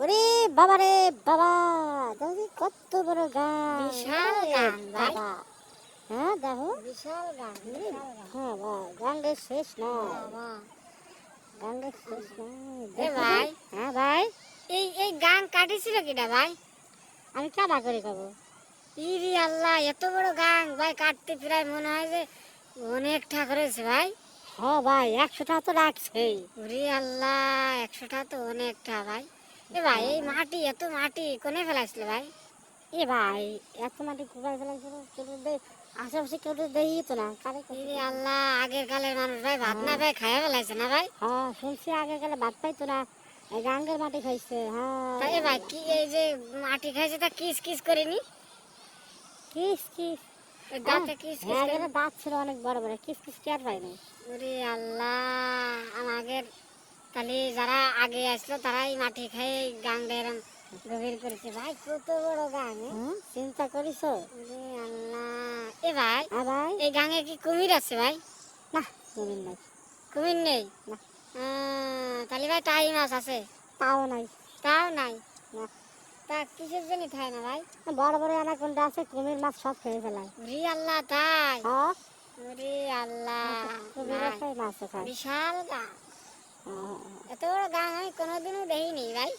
ওরে বাবা রে বাবা দেখি কত বড় গান। বিশাল ওরে গান, বাবা। হ্যাঁ দেখো বিশাল গান বিশাল হ্যাঁ ভাই গানের শেষ না। গানের শেষ না ভাই। হ্যাঁ ভাই? এই এই গান কাটিছিল কিটা ভাই? আমি কাদা করে খাব। ইরি আল্লাহ এত বড় গান ভাই কাটতে প্রায় মনে হয় যে অনেক ঠাকুর হয়েছে ভাই। হ্যাঁ ভাই একশোটা তো রাখছেই ওরে আল্লাহ একশোটা তো অনেকটা ভাই। এ ভাই এই মাটি এত মাটি কোনে ফেলাইছিল ভাই? এ ভাই এত মাটি কোথায় ফেলাইছিল কেউ আশেপাশে কেউ তো দেখি তো না। কারে আল্লাহ আগের কালের মানুষ ভাই ভাত না ভাই খাইয়া ফেলাইছে না ভাই? হ্যাঁ শুনছি আগে গেলে ভাত পাইতো না। এই গাঙ্গের মাটি খাইছে হ্যাঁ। তাই ভাই কি এই যে মাটি খাইছে তা কিস কিস করেনি? কিস কিস? দাঁতে কিস কিস হ্যাঁ দাঁত ছিল অনেক বড় বড় কিস কিস কে আর পাইনি। ওরে আল্লাহ আমার আগের তাহলে যারা আগে আসলো তারাই মাটি খেয়ে গাংটা এরম গভীর করেছে। ভাই কত বড় গাং এ? হুম? চিন্তা করিস? আল্লাহ। এ ভাই হ্যাঁ ভাই। এই গাঙে কি কুমির আছে ভাই? না জমিন নাই। কুমির নেই? না। তাহলে ভাই টাই মাছ আছে? তাও নাই। তাও নাই? না। তা কিসের জন্য খায় না ভাই? বড় বড় অ্যানাকোন্ডা আছে কুমির মাছ সব খেয়ে ফেলায়। ওরে আল্লাহ তাই? হ্যাঁ। ওরে আল্লাহ কুমির বিশাল গাং হ্যাঁ, এত বড় গান আমি কোনোদিনও দেখিনি ভাই।